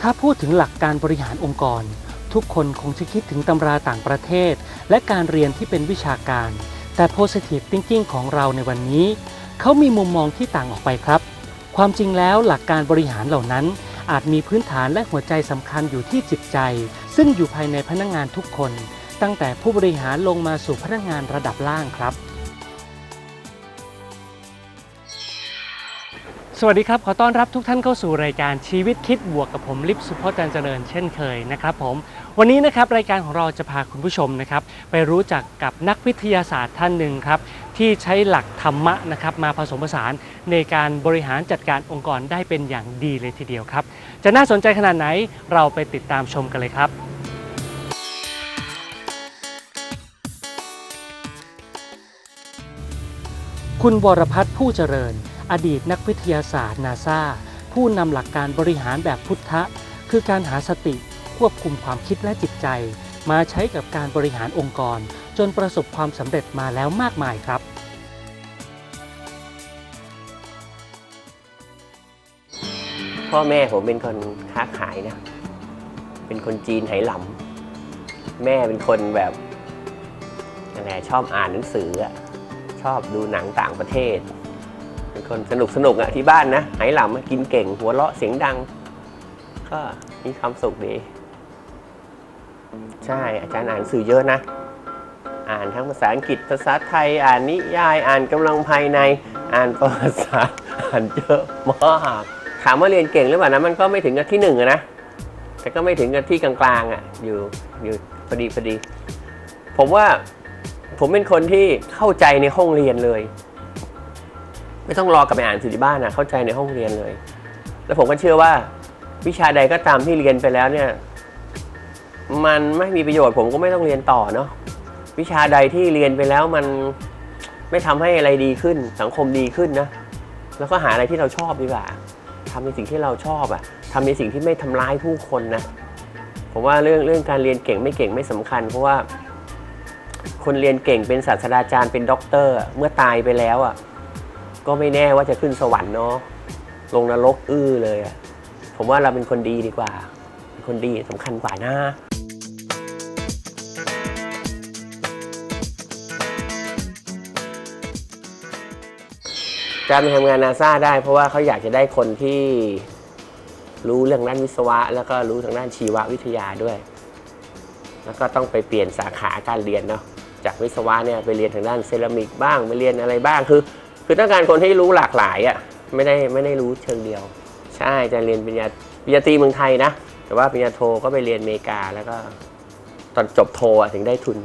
ถ้าพูดถึงหลักการบริหารองค์กร ทุกคนคงจะคิดถึงตำราต่างประเทศ และการเรียนที่เป็นวิชาการ แต่ positive thinking ของเราในวันนี้ เขามีมุมมองที่ต่างออกไปครับ ความจริงแล้วหลักการบริหารเหล่านั้น อาจมีพื้นฐานและหัวใจสำคัญอยู่ที่จิตใจ ซึ่งอยู่ภายในพนักงานทุกคน ตั้งแต่ผู้บริหารลงมาสู่พนักงานระดับล่างครับ วัสดีครับ ขอต้อนรับทุกท่านเข้าสู่รายการชีวิตคิดบวกกับผมลิฟสุพจน์จันเจริญเช่นเคยนะครับผมวันนี้นะครับรายการของเราจะพาคุณผู้ชมนะครับไปรู้จักกับนักวิทยาศาสตร์ท่านหนึ่งครับที่ใช้หลักธรรมะนะครับมาผสมผสานในการบริหารจัดการองค์กรได้เป็นอย่างดีเลยทีเดียวครับ จะน่าสนใจขนาดไหนเราไปติดตามชมกันเลยครับคุณวรพัฒน์ผู้เจริญ อดีตนักวิทยาศาสตร์นาซาผู้นำหลักการบริหารแบบพุทธะ คือการหาสติควบคุมความคิดและจิตใจ มาใช้กับการบริหารองค์กร จนประสบความสำเร็จมาแล้วมากมายครับ พ่อแม่ผมเป็นคนค้าขายนะ เป็นคนจีนไหหลำแม่เป็นคนแบบอะไรชอบอ่านหนังสืออะชอบดูหนังต่างประเทศ เป็นคนสนุกสนุกอะที่บ้านนะไหหลำอะกินเก่ง หัวเราะเสียงดัง ก็มีความสุขดี ใช่อาจารย์อ่านสื่อเยอะนะ อ่านทั้งภาษาอังกฤษภาษาไทย อ่านนิยาย อ่านกำลังภายใน อ่านประวัติศาสตร์อ่านเยอะมากถามว่าเรียนเก่งหรือเปล่านะมันก็ไม่ถึงกับที่หนึ่งนะแต่ก็ไม่ถึงกับที่กลางๆอะอยู่อยู่พอดีพอดี ผมว่าผมเป็นคนที่เข้าใจในห้องเรียนเลย ไม่ต้องรอกลับไปอ่านสื่อที่บ้านนะเข้าใจในห้องเรียนเลย แล้วผมก็เชื่อว่า วิชาใดก็ตามที่เรียนไปแล้วเนี่ย มันไม่มีประโยชน์ผมก็ไม่ต้องเรียนต่อเนาะวิชาใดที่เรียนไปแล้วมันไม่ทำให้อะไรดีขึ้น สังคมดีขึ้นนะแล้วก็หาอะไรที่เราชอบดีกว่าทำในสิ่งที่เราชอบอะทำในสิ่งที่ไม่ทำร้ายผู้คนนะผมว่าเรื่องเรื่องการเรียนเก่งไม่เก่งไม่สำคัญ เพราะว่า คนเรียนเก่งเป็นศาสตราจารย์เป็นด็อกเตอร์ เมื่อตายไปแล้วอะ ก็ไม่แน่ว่าจะขึ้นสวรรค์เนาะลงนรกอื้อเลยอะผมว่าเราเป็นคนดีดีกว่า เป็นคนดีสำคัญกว่านะการไปทำงานนาซาได้ เพราะว่าเขาอยากจะได้คนที่รู้เรื่องด้านวิศวะ แล้วก็รู้ทางด้านชีววิทยาด้วย แล้วก็ต้องไปเปลี่ยนสาขาการเรียนเนาะจากวิศวะเนี่ยไปเรียนทางด้านเซรามิกบ้างไปเรียนอะไรบ้างคือ คือต้องการคนที่รู้หลากหลายอะ่ะไม่ได้ไม่ได้รู้เชิงเดียว ใช่จะเรียนปริญญาปริญญาตรีเมืองไทยนะ แต่ว่าปริญญาโทก็ไปเรียนอเมริกาแล้วก็ตอนจบโทถึงได้ทุน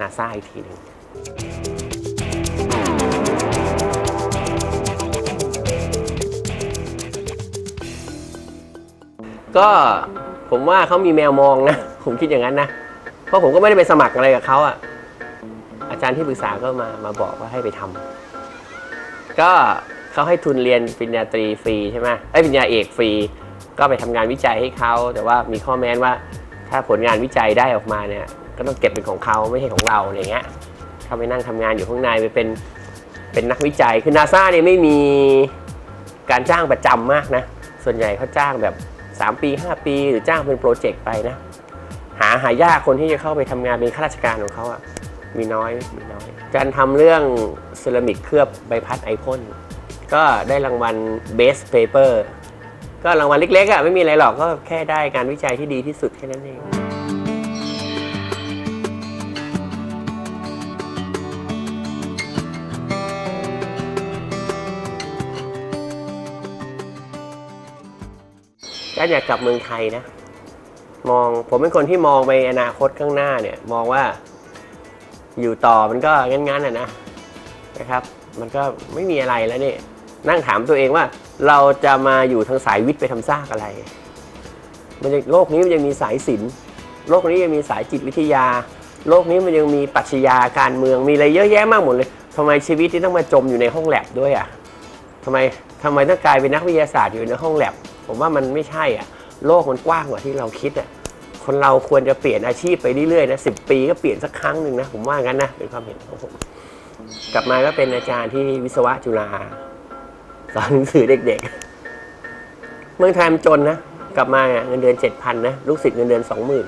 นาซาอีกทีหนึ่งก็ผมว่าเขามีแมวมองนะ ผมคิดอย่างนั้นนะ เพราะผมก็ไม่ได้ไปสมัครอะไรกับเขาอะอาจารย์ที่ปรึกษาก็มามาบอกว่าให้ไปทำ ก็เขาให้ทุนเรียนปริญญาตรีฟรีใช่ไหมไอ้ปริญญาเอกฟรี ก็ไปทำงานวิจัยให้เขาแต่ว่ามีข้อแม้ว่า ถ้าผลงานวิจัยได้ออกมาเนี่ยก็ต้องเก็บเป็นของเขาไม่ใช่ของเราอะไรเงี้ยเขาไปนั่งทำงานอยู่ข้างในไปเป็นเป็นนักวิจัยคือนาซาเนี่ยไม่มีการจ้างประจำมากนะ ส่วนใหญ่เขาจ้างแบบ 3 ปี 5 ปี หรือจ้างเป็นโปรเจกต์ไปนะ หาหายากคนที่จะเข้าไปทำงานเป็นข้าราชการของเขาอะ มีน้อยมีน้อยการทำเรื่องเซรามิกเคลือบใบพัดไอพ่นก็ได้รางวัล Best Paper ก็รางวัลเล็กๆอะไม่มีอะไรหรอกก็แค่ได้การวิจัยที่ดีที่สุดแค่นั้นเองก็อยากกลับเมืองไทยนะ มองผมเป็นคนที่มองไปอนาคตข้างหน้าเนี่ย มองว่า อยู่ต่อมันก็งั้นๆน่ะนะนะครับ มันก็ไม่มีอะไรแล้วเนี่ยนั่งถามตัวเองว่าเราจะมาอยู่ทางสายวิทย์ไปทำซากอะไร มันจะโลกนี้มันยังมีสายศิลป์โลกนี้ยังมีสายจิตวิทยา โลกนี้มันยังมีปรัชญาการเมืองมีอะไรเยอะแยะมากหมดเลยทำไมชีวิตที่ต้องมาจมอยู่ในห้องแลบด้วยอะทำไมทำไมต้องกลายเป็นนักวิทยาศาสตร์อยู่ในห้องแลบผมว่ามันไม่ใช่อะ โลกมันกว้างกว่าที่เราคิดอะ คนเราควรจะเปลี่ยนอาชีพไปเรื่อยๆนะสิปีก็เปลี่ยนสักครั้งหนึ่งนะผมว่างั้นนะเป็นความเห็นของผมกลับมาก็เป็นอาจารย์ที่วิศวะจุฬาสอนหนังสือเด็กๆ เมืองไทยมันจนนะกลับมาเงินเดือนเจ็ดพันนะลูกศิษย์เงินเดือนสองหมื่น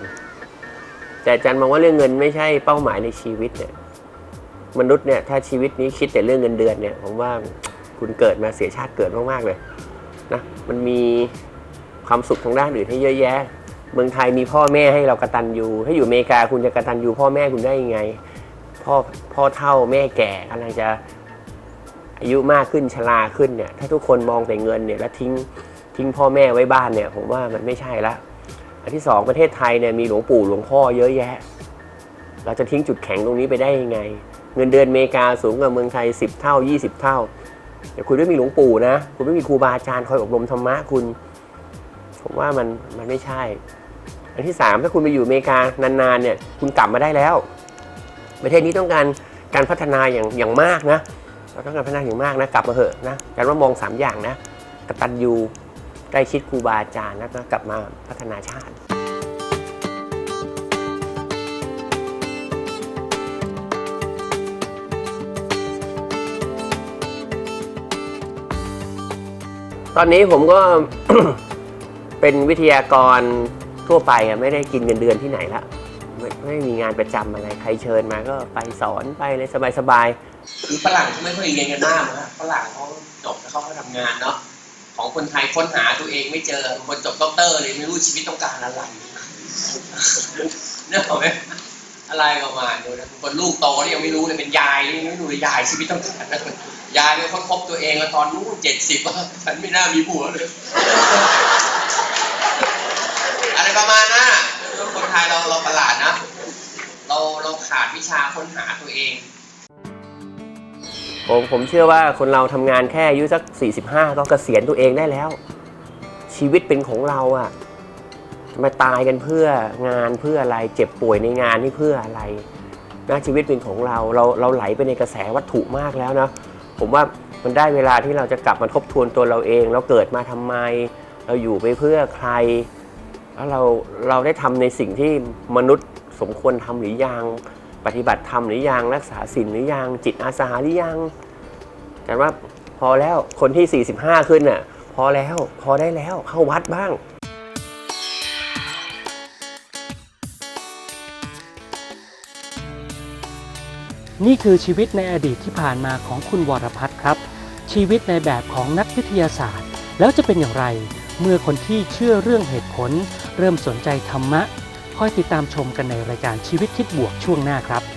แต่อาจารย์มองว่าเรื่องเงินไม่ใช่เป้าหมายในชีวิตเนี่ยมนุษย์เนี่ยถ้าชีวิตนี้คิดแต่เรื่องเงินเดือนเนี่ยผมว่าคุณเกิดมาเสียชาติเกิดมากๆเลยนะมันมีความสุขทางด้านอื่นให้เยอะแยะ เมืองไทยมีพ่อแม่ให้เรากระตันยูถ้าอยู่อเมริกาคุณจะกระตันยูพ่อแม่คุณได้ยังไง พ่อพ่อเท่าแม่แก่กำลังจะอายุมากขึ้นชราขึ้นเนี่ย ถ้าทุกคนมองแต่เงินเนี่ยแล้วทิ้งทิ้งพ่อแม่ไว้บ้านเนี่ย ผมว่ามันไม่ใช่ละอันที่สองประเทศไทยเนี่ยมีหลวงปู่หลวงพ่อเยอะแยะ เราจะทิ้งจุดแข็งตรงนี้ไปได้ยังไง เงินเดือนอเมริกาสูงกว่าเมืองไทย 10 เท่า 20 เท่าแต่คุณไม่มีหลวงปู่นะ คุณไม่มีครูบาอาจารย์คอยอบรมธรรมะคุณ ผมว่ามันมันไม่ใช่ อันที่สามถ้าคุณไปอยู่อเมริกานานๆเนี่ยคุณกลับมาได้แล้ว ประเทศนี้ต้องการการพัฒนาอย่างอย่างมากนะเราต้องการพัฒนาอย่างมากนะกลับมาเถอะนะการว่ามองสามอย่างนะกตัญญูใกล้ชิดครูบาอาจารย์แล้วก็กลับมาพัฒนาชาติตอนนี้ผมก็เป็นวิทยากร ทั่วไปอะไม่ได้กินเงินเดือนที่ไหนละไม่ไม่มีงานประจำอะไรใครเชิญมาก็ไปสอนไปเลยสบายคือฝรั่งเขาไม่ค่อยเรียนกันมากนะฝรั่งเขาจบแล้วเขาก็ทำงานเนาะของคนไทยค้นหาตัวเองไม่เจอ คนจบด็อกเตอร์เลยไม่รู้ชีวิตต้องการอะไรเนี่ยเหรอไหมอะไรประมาณนี้นะคนลูกโตนี่ยังไม่รู้เลยเป็นยายยังไม่รู้เลยยายชีวิตต้องการนะยายเนี่ยค้นพบตัวเองแล้วตอนนู้นเจ็ดสิบว่าฉันไม่น่ามีผัวเลย ประมาณนั้นอะคนไทยเราเราประหลาดนะ เราเราขาดวิชาค้นหาตัวเอง ผมผมเชื่อว่าคนเราทำงานแค่อายุสัก 45 ก็เกษียณตัวเองได้แล้ว ชีวิตเป็นของเราอะมาตายกันเพื่องานเพื่ออะไรเจ็บป่วยในงานนี่เพื่ออะไรนะชีวิตเป็นของเราเราเราไหลไปในกระแสวัตถุมากแล้วนะผมว่ามันได้เวลาที่เราจะกลับมาทบทวนตัวเราเอง เราเกิดมาทำไม เราอยู่ไปเพื่อใคร แล้วเราเราได้ทำในสิ่งที่มนุษย์สมควรทำหรือยัง ปฏิบัติธรรมหรือยังรักษาศีลหรือยังจิตอาสาหรือยังแต่ว่าพอแล้วคนที่ 45 ขึ้นน่ะพอแล้วพอได้แล้วเข้าวัดบ้างนี่คือชีวิตในอดีตที่ผ่านมาของคุณวรพัฒน์ครับ ชีวิตในแบบของนักวิทยาศาสตร์ แล้วจะเป็นอย่างไร เมื่อคนที่เชื่อเรื่องเหตุผล เริ่มสนใจธรรมะคอยติดตามชมกันในรายการชีวิตคิดบวกช่วงหน้าครับ